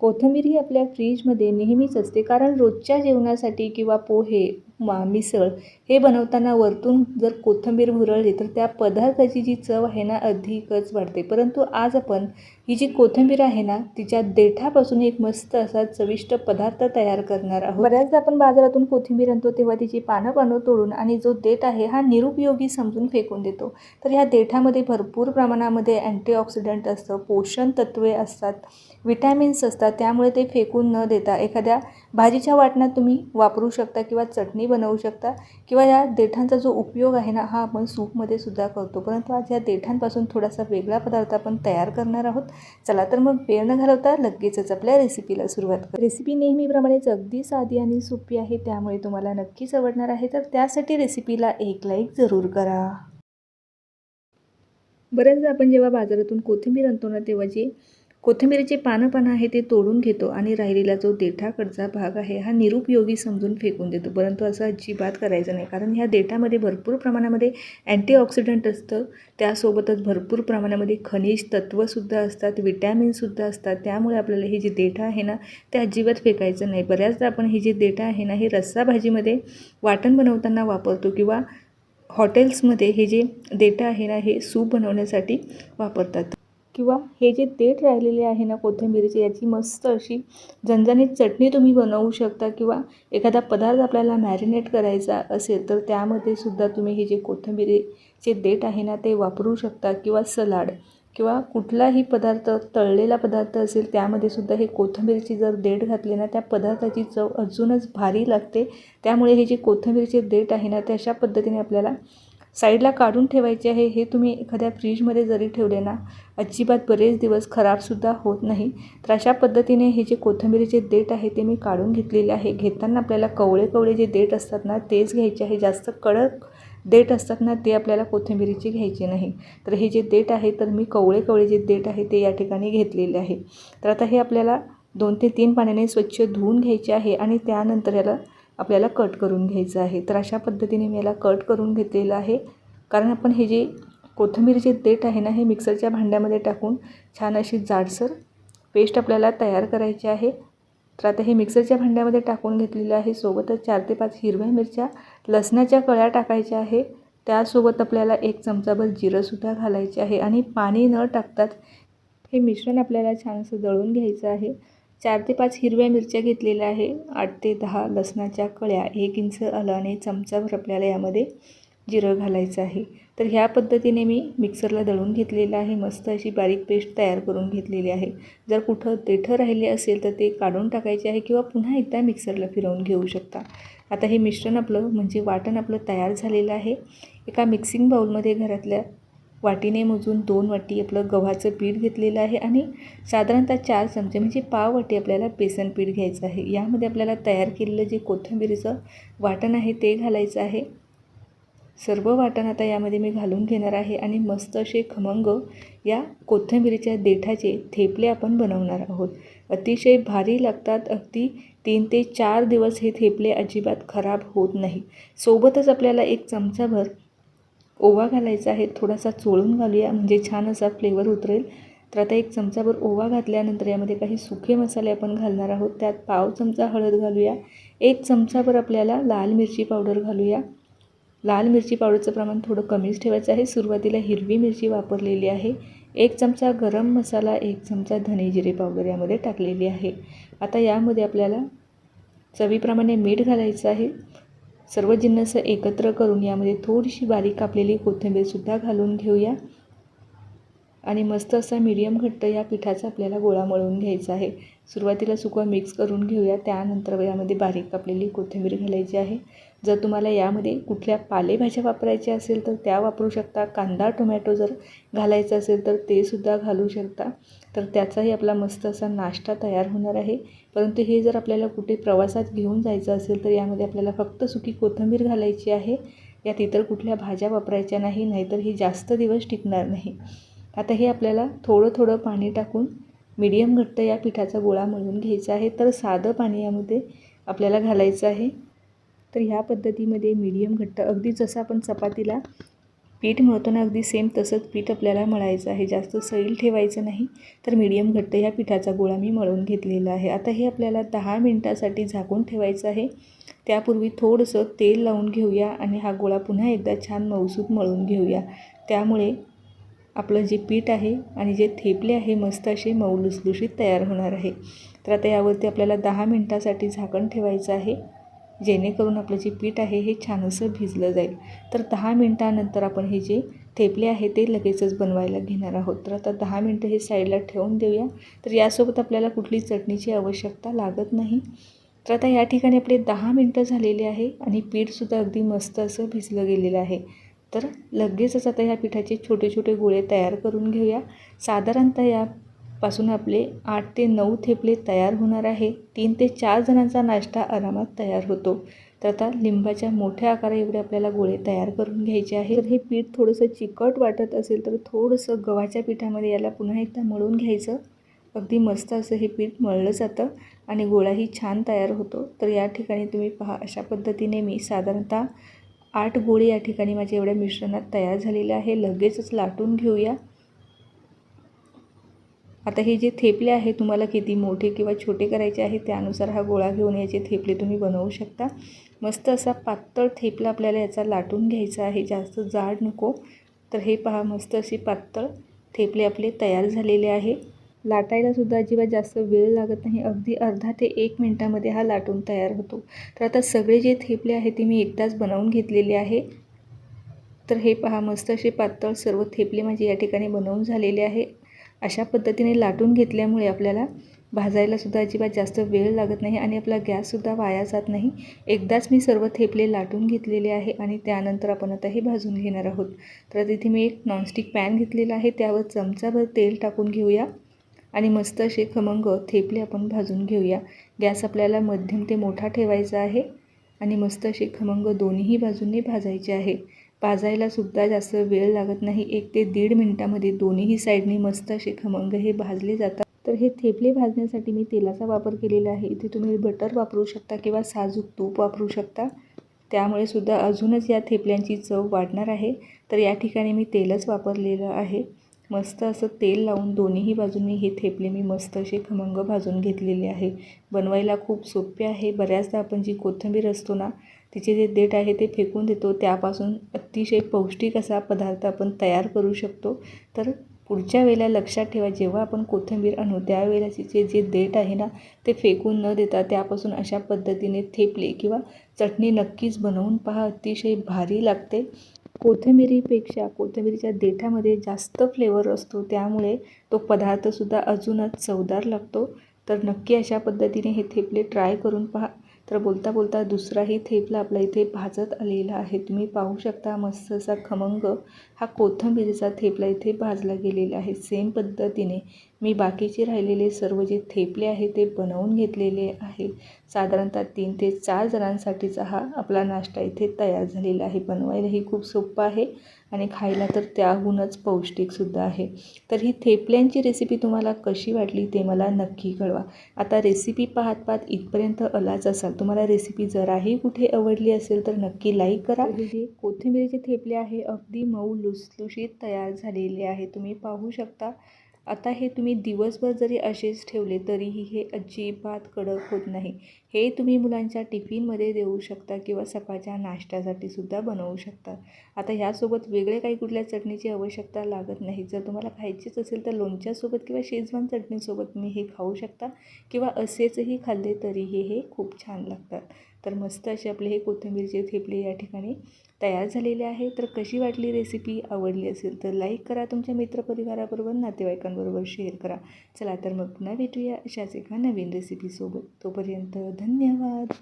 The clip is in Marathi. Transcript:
कोथिंबीर ही आपल्या फ्रीजमध्ये नेहमीच असते. कारण रोजच्या जेवणासाठी किंवा पोहे मा मिसळ हे बनवताना वरतून जर कोथिंबीर भुरळली तर त्या पदार्थाची जी चव आहे ना अधिकच वाढते. परंतु आज आपण ही जी कोथिंबीर आहे ना तिच्या देठापासून एक मस्त असा चविष्ट पदार्थ तयार करणार आहोत. बऱ्याचदा आपण बाजारातून कोथिंबीर आणतो तेव्हा तिची पानं पानं तोडून आणि जो देठ आहे हा निरुपयोगी समजून फेकून देतो. तर ह्या देठामध्ये भरपूर प्रमाणामध्ये अँटीऑक्सिडंट असतं पोषण तत्वे असतात विटॅमिन्स असतात त्यामुळे ते फेकून न देता एखाद्या भाजीच्या वाटणात तुम्ही वापरू शकता किंवा चटणी बनवू शकता किंवा या देठांचा जो उपयोग आहे ना हा आपण सूपमध्ये सुद्धा करतो. परंतु आज या देठांपासून थोडासा वेगळा पदार्थ आपण तयार करणार आहोत. चला तर मग वेळ न घालवता लगेचच आपल्या रेसिपीला सुरुवात कर. रेसिपी नेहमीप्रमाणेच अगदी साधी आणि सोपी आहे त्यामुळे तुम्हाला नक्कीच आवडणार आहे. तर त्यासाठी रेसिपीला एक लाईक जरूर करा. बऱ्याचदा आपण जेव्हा बाजारातून कोथिंबीर आणतो ना तेव्हा जे कोथिंबीरीचे पानं पानं आहे ते तोडून घेतो आणि राहिलेला जो देठाकडचा भाग आहे हा निरुपयोगी समजून फेकून देतो. परंतु असं अजिबात करायचं नाही. कारण ह्या देठामध्ये भरपूर प्रमाणामध्ये अँटीऑक्सिडंट असतं. त्यासोबतच भरपूर प्रमाणामध्ये खनिज तत्त्वसुद्धा असतात विटॅमिनसुद्धा असतात. त्यामुळे आपल्याला हे जे देठं आहे ना ते अजिबात फेकायचं नाही. बऱ्याचदा आपण हे जे देठं आहे ना हे रस्सा भाजीमध्ये वाटण बनवताना वापरतो किंवा हॉटेल्समध्ये हे जे देठं आहे ना हे सूप बनवण्यासाठी वापरतात. किंवा हे जे देठ राहिलेले आहे ना कोथिंबीरीचे याची मस्त अशी झणझणीत चटणी तुम्ही बनवू शकता किंवा एखादा पदार्थ आपल्याला मॅरिनेट करायचा असेल तर त्यामध्ये सुद्धा तुम्ही हे जे कोथिंबीरीचे देठ आहे ना ते वापरू शकता किंवा सलाड किंवा कुठलाही पदार्थ तळलेला पदार्थ असेल त्यामध्ये सुद्धा हे कोथिंबीरची जर देठ घातली ना त्या पदार्थाची चव अजूनच भारी लागते. त्यामुळे हे जे कोथिंबीरचे देठ आहे ना ते अशा पद्धतीने आपल्याला साईडला काढून ठेवायचे आहे हे तुम्ही एखाद्या फ्रीजमध्ये जरी ठेवले ना अजिबात बरेच दिवस खराबसुद्धा होत नाही. तर अशा पद्धतीने हे जे कोथिंबीरीचे देठ आहे ते मी काढून घेतलेले आहे. घेताना आपल्याला कवळे कवळे जे देठ असतात ना तेच घ्यायचे आहे. जास्त कडक देठ असतात ना ते आपल्याला कोथिंबिरीची घ्यायची नाही. तर हे जे देठ आहे तर मी कवळे कवळे जे देठ आहे ते या ठिकाणी घेतलेले आहे. तर आता हे आपल्याला दोन ते तीन पाण्याने स्वच्छ धुवून घ्यायचे आहे आणि त्यानंतर याला आपल्याला कट करून घ्यायचं आहे. तर अशा पद्धतीने मी याला कट करून घेतलेलं आहे. कारण आपण हे जे कोथिंबीरचे देठ आहे ना हे मिक्सरच्या भांड्यामध्ये टाकून छान अशी जाडसर पेस्ट आपल्याला तयार करायची आहे. तर आता हे मिक्सरच्या भांड्यामध्ये टाकून घेतलेलं आहे. सोबतच चार ते पाच हिरव्या मिरच्या लसणाच्या कळ्या टाकायच्या आहे. त्यासोबत आपल्याला एक चमचाभर जिरंसुद्धा घालायचे आहे. आणि पाणी न टाकताच हे मिश्रण आपल्याला छान असं दळून घ्यायचं आहे. चार ते पाच हिरव्या मिरच्या घेतलेल्या आहे. आठ ते दहा लसणाच्या कळ्या एक इंच आलं आणि चमचाभर आपल्याला यामध्ये जिरं घालायचं आहे. तर ह्या पद्धतीने मी मिक्सरला दळून घेतलेलं आहे. मस्त अशी बारीक पेस्ट तयार करून घेतलेली आहे. जर कुठं देठं राहिले असेल तर ते काढून टाकायचे आहे किंवा पुन्हा एकदा मिक्सरला फिरवून घेऊ शकता. आता हे मिश्रण आपलं म्हणजे वाटण आपलं तयार झालेलं आहे. एका मिक्सिंग बाऊलमध्ये घरातल्या वाटीने मोजून दोन वाटी आपलं गव्हाचं पीठ घेतलेलं आहे आणि साधारणतः चार चमचे म्हणजे पाव वाटी आपल्याला बेसन पीठ घ्यायचं आहे. यामध्ये आपल्याला तयार केलेलं जे कोथिंबीरीचं वाटण आहे ते घालायचं आहे. सर्व वाटण आता यामध्ये मी घालून घेणार आहे आणि मस्त असे खमंग या कोथिंबीरीच्या देठाचे थेपले आपण बनवणार आहोत. अतिशय भारी लागतात अगदी तीन ते चार दिवस हे थेपले अजिबात खराब होत नाही. सोबतच आपल्याला एक चमचाभर ओवा घालायचा आहे थोडासा चोळून घालूया म्हणजे छान असा फ्लेवर उतरेल. तर आता एक चमचाभर ओवा घातल्यानंतर यामध्ये काही सुखे मसाले आपण घालणार आहोत. त्यात पाव चमचा हळद घालूया एक चमचाभर आपल्याला लाल मिरची पावडर घालूया. लाल मिरची पावडरचं प्रमाण थोडं कमीच ठेवायचं आहे सुरुवातीला हिरवी मिरची वापरलेली आहे. एक चमचा गरम मसाला एक चमचा धने जिरे पावडर यामध्ये टाकलेली आहे. आता यामध्ये आपल्याला चवीप्रमाणे मीठ घालायचं आहे. सर्व जिन्नस एकत्र करून यामध्ये थोडीशी बारीक कापलेली कोथिंबीरसुद्धा घालून घेऊया. आणि मस्त असा मीडियम घट्ट या पिठाचा आपल्याला गोळा मळून घ्यायचा आहे. सुरुवातीला सुकवा मिक्स करून घेऊया. त्यानंतर यामध्ये बारीक कापलेली कोथिंबीर घालायची आहे. जर तुम्हाला यामध्ये कुठल्या पालेभाज्या वापरायच्या असेल तर त्या वापरू शकता. कांदा टोमॅटो जर घालायचा असेल तर तेसुद्धा घालू शकता. तर त्याचाही आपला मस्त असा नाश्ता तयार होणार आहे. परंतु हे जर आपल्याला कुठे प्रवासात घेऊन जायचं असेल तर यामध्ये आपल्याला फक्त सुकी कोथिंबीर घालायची आहे. यात इतर कुठल्या भाज्या वापरायच्या नाही नाहीतर ही जास्त दिवस टिकणार नाही. आता हे आपल्याला थोडं थोडं पाणी टाकून मीडियम घट्ट या पिठाचा गोळा मळून घ्यायचा आहे. तर साधं पाणी यामध्ये आपल्याला घालायचं आहे. तर ह्या पद्धतीमध्ये मीडियम घट्ट अगदी जसं आपण चपातीला पीठ मळताना अगदी सेम तसंच पीठ आपल्याला मळायचं आहे. जास्त सैल ठेवायचं नाही तर मीडियम घट्ट ह्या पिठाचा गोळा मी मळून घेतलेला आहे. आता हे आपल्याला दहा मिनटासाठी झाकून ठेवायचं आहे. त्यापूर्वी थोडंसं तेल लावून घेऊया आणि हा गोळा पुन्हा एकदा छान मऊसूत मळून घेऊया. त्यामुळे आपलं जे पीठ आहे आणि जे थेपले आहे मस्त असे मऊ लुसलुशीत तयार होणार आहे. तर आता यावरती आपल्याला दहा मिनटासाठी झाकण ठेवायचं आहे. जेणेकरून आपलं जे पीठ आहे हे छान असं भिजलं जाईल. तर दहा मिनटानंतर आपण हे जे थेपले आहे ते लगेचच बनवायला घेणार आहोत. तर आता दहा मिनटं हे साईडला ठेवून देऊया. तर यासोबत आपल्याला कुठली चटणीची आवश्यकता लागत नाही. तर आता या ठिकाणी आपले दहा मिनटं झालेले आहे आणि पीठसुद्धा अगदी मस्त असं भिजलं गेलेलं आहे. तर लगेचच आता ह्या पिठाचे छोटे छोटे गोळे तयार करून घेऊया. साधारणतः पासून आपले आठ ते नऊ थेपले तयार होणार आहे. तीन ते चार जणांचा नाश्ता आरामात तयार होतो. तर आता लिंबाच्या मोठ्या आकारा एवढे आपल्याला गोळे तयार करून घ्यायचे आहे तर हे पीठ थोडंसं चिकट वाटत असेल तर थोडंसं गव्हाच्या पिठामध्ये याला पुन्हा एकदा मळून घ्यायचं. अगदी मस्त असं हे पीठ मळलं जातं आणि गोळाही छान तयार होतो. तर या ठिकाणी तुम्ही पहा अशा पद्धतीने मी साधारणतः आठ गोळे या ठिकाणी माझ्या एवढ्या मिश्रणात तयार झालेले आहे. लगेचच लाटून घेऊया. आता हे जे थेपले आहे तुम्हाला किती मोठे किंवा छोटे करायचे आहे त्यानुसार हा गोळा घेऊन याचे थेपले तुम्ही बनवू शकता. मस्त असा पातळ थेपला आपल्याला याचा लाटून घ्यायचा आहे जास्त जाड नको. तर हे पहा मस्त असे पातळ थेपले आपले तयार झालेले आहे. लाटायलासुद्धा अजिबात जास्त वेळ लागत नाही अगदी अर्धा ते एक मिनटामध्ये हा लाटून तयार होतो. तर आता सगळे जे थेपले आहे ते मी एकदाच बनवून घेतलेले आहे. तर हे पहा मस्त असे पातळ सर्व थेपले माझे या ठिकाणी बनवून झालेले आहे. अशा पद्धतीने लाटून घेतल्यामुळे आपल्याला भाजायलासुद्धा अजिबात जास्त वेळ लागत नाही आणि आपला गॅससुद्धा वाया जात नाही. एकदाच मी सर्व थेपले लाटून घेतलेले आहे आणि त्यानंतर आपण आता हे भाजून घेणार आहोत. तर तिथे मी एक नॉनस्टिक पॅन घेतलेला आहे त्यावर चमचाभर तेल टाकून घेऊया आणि मस्त असे खमंग थेपले आपण भाजून घेऊया. गॅस आपल्याला मध्यम ते मोठा ठेवायचा आहे आणि मस्त असे खमंग दोन्हीही बाजूंनी भाजायचे आहे. भाजायला सुद्धा जास्त वेळ लागत नाही. एक ते दीड मिनटामध्ये दोन्हीही साईडने मस्त असे खमंग हे भाजले जातात. तर हे थेपले भाजण्यासाठी मी तेलाचा वापर केलेला आहे. इथे तुम्ही बटर वापरू शकता किंवा साजूक तूप वापरू शकता. त्यामुळे सुद्धा अजूनच या थेपल्यांची चव वाढणार आहे. तर या ठिकाणी मी तेलच वापरलेलं आहे. मस्त असं तेल लावून दोन्हीही बाजूंनी हे थेपले. मी मस्त असे खमंग भाजून घेतलेले आहे. बनवायला खूप सोपे आहे. बऱ्याचदा आपण जी कोथिंबीर असतो ना तिचे जे देठ आहे ते फेकून देतो. त्यापासून अतिशय पौष्टिक असा पदार्थ आपण तयार करू शकतो. तर पुढच्या वेळेला लक्षात ठेवा जेव्हा आपण कोथिंबीर आणू त्यावेळेला तिचे जे देठ आहे ना ते फेकून न देता त्यापासून अशा पद्धतीने थेपले किंवा चटणी नक्कीच बनवून पहा. अतिशय भारी लागते. कोथिंबिरीपेक्षा कोथिंबिरीच्या देठामध्ये जास्त फ्लेवर असतो त्यामुळे तो पदार्थसुद्धा अजूनच चवदार लागतो. तर नक्की अशा पद्धतीने हे थेपले ट्राय करून पहा. तर बोलता बोलता दुसराही थेपला आपल्या इथे भाजत आलेला आहे. तुम्ही पाहू शकता मस्त असा खमंग हा कोथिंबिरीचा थेपला इथे भाजला गेलेला आहे. सेम पद्धतीने मी बाकीचे राहिलेले सर्व जे थेपले आहे ते बनवून घेतलेले आहे. साधारणतः तीन ते चार जणांसाठीचा हा आपला नाश्ता इथे तयार झालेला आहे. बनवायलाही खूप सोपं आहे. आणि खायला तर त्याहूनच पौष्टिकसुद्धा आहे. तर ही थेपल्यांची रेसिपी तुम्हाला कशी वाटली ते मला नक्की कळवा. आता रेसिपी पाहत पाहत इथपर्यंत आलाच असाल. तुम्हाला रेसिपी जराही कुठे आवडली असेल तर नक्की लाईक करा. हे कोथिंबीरचे थेपले आहे अगदी मऊ लुसलुशीत तयार झालेले आहे. तुम्ही पाहू शकता. आता हे तुम्ही दिवसभर जरी असेच ठेवले तरीही हे अजिबात कडक होत नाही. हे तुम्ही मुलांच्या टिफिनमध्ये देऊ शकता किंवा सकाळच्या नाश्त्यासाठी सुद्धा बनवू शकता. आता ह्यासोबत वेगळे काही कुठल्या चटणीची आवश्यकता लागत नाही. जर तुम्हाला खायचीच असेल तर लोणच्यासोबत किंवा शेजवान चटणीसोबत तुम्ही हे खाऊ शकता किंवा असेचही खाल्ले तरीही हे खूप छान लागतात. तर मस्त असे आपले हे कोथिंबीरचे थेपले या ठिकाणी तयार झालेले आहे. तर कशी वाटली रेसिपी आवडली असेल तर लाईक करा. तुमच्या मित्रपरिवाराबरोबर नातेवाईकांबरोबर शेअर करा. चला तर मग पुन्हा भेटूया अशाच एका नवीन रेसिपीसोबत तोपर्यंत धन्यवाद.